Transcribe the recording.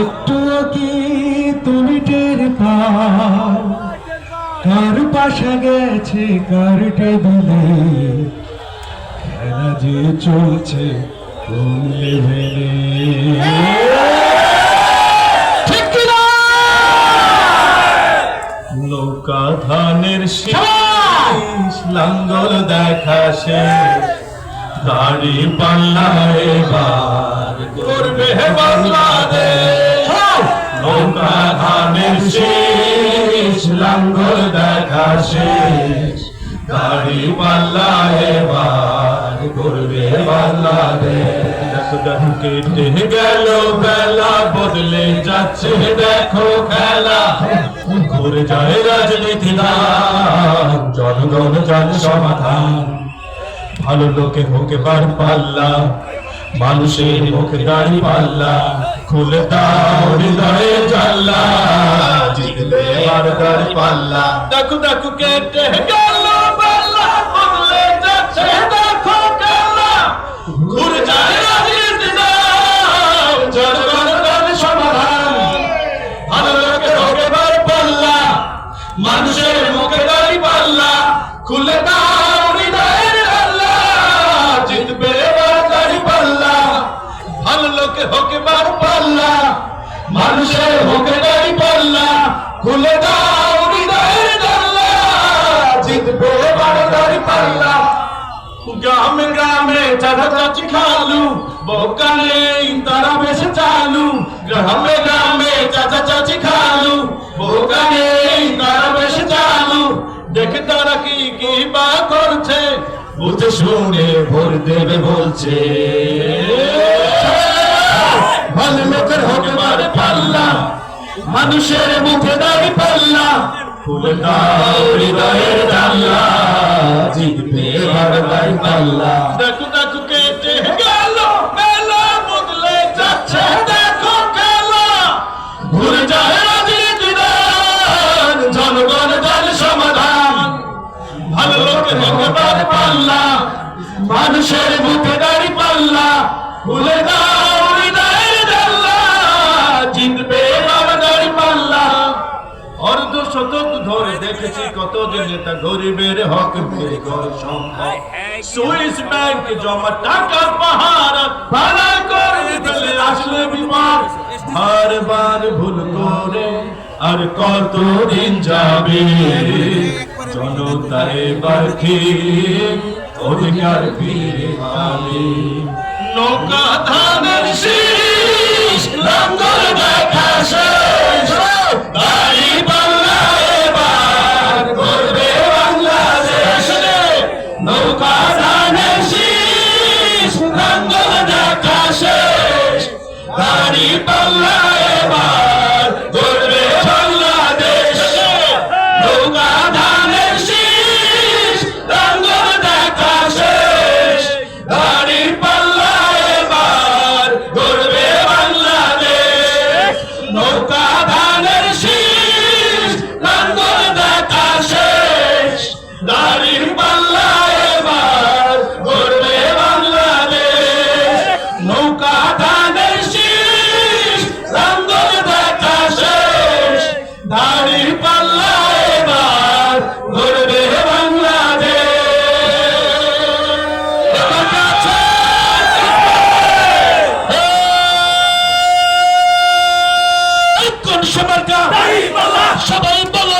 একটু কি তুমি টের পাও। কার পাশা গেছে, কার টেবিলে? খেলা যে চলছে, কোন লেভেলে? নৌকা ধানের শীষ, লাঙ্গল দেখা শেষ। গাড়ি পাল্লা এবার করবে বাংলাদেশ। নৌকা ধানের শেষ লাঙ্গল দেখা শেষ। গাড়ি পাল্লা এবার করবে বাংলাদেশ। কেটে গেল বেলা বদলে যাচ্ছে দেখো খেলা। ঘুরে যায় রাজনীতি জনগণ জন সমাধান। ভালো লোকের হোকে বার পাল্লা, মানুষের মুখে দাড়ি পাল্লা, খুলে দাও হৃদয়ে জাল্লা জিতবে এবার দাড়ি পাল্লা। দেখো দেখো, কেটে গেল বেলা বদলে যাচ্ছে, দেখো পাল্লা, মানুষের মুখে দাড়ি পাল্লা, খুলে দাও লোকে হোকে বার পাল্লা, মানুষের মুখে দাড়ি পাল্লা, খুলে দাও হৃদয়ের আল্লাহ জিতবে এবার দাড়ি পাল্লা। গ্রামে গ্রামে চাচা চাচি খালু, বোকা নেই, তারা বেশ চালু। গ্রামে গ্রামে চাচা চাচি খালু, বোকা নেই, তারা বেশ চালু। দেখে তারা কি কি বা করছে? বুঝে শুনে ভোর দেবে বলছে। মানুষের মুখে দাঁড়ি পাল্লা ফুলে দাও হৃদয়ের ডাল্লা জিতবে এবার পাল্লা। দেখো দেখো কেটে গেল মেলা বদলে যাচ্ছে দেখো খেলা। ঘুরে যায় রাজনীতি দান জনগণ দল সমাধান। ভালো লোকের পাল্লা মানুষের মুখে শতক ধরে দেখেছি কত যে নেতা গরিবের হক সম্ভব। সুইস ব্যাংক জমা টাকা ভাড়া করে ফেলে আসলে বিমান বারবার ভুল করে আর কত দিন যাবে? জনতা এবার অধিকার ফিরে পাবে। নৌকা ধানের শীষ দাড়ির পাল্লা এবার করবে বাংলাদেশ। নৌকা ধানের শীষ লাঙ্গল দেখা শেষ। দাড়ির পাল্লা এবার সবার সবাই বলো।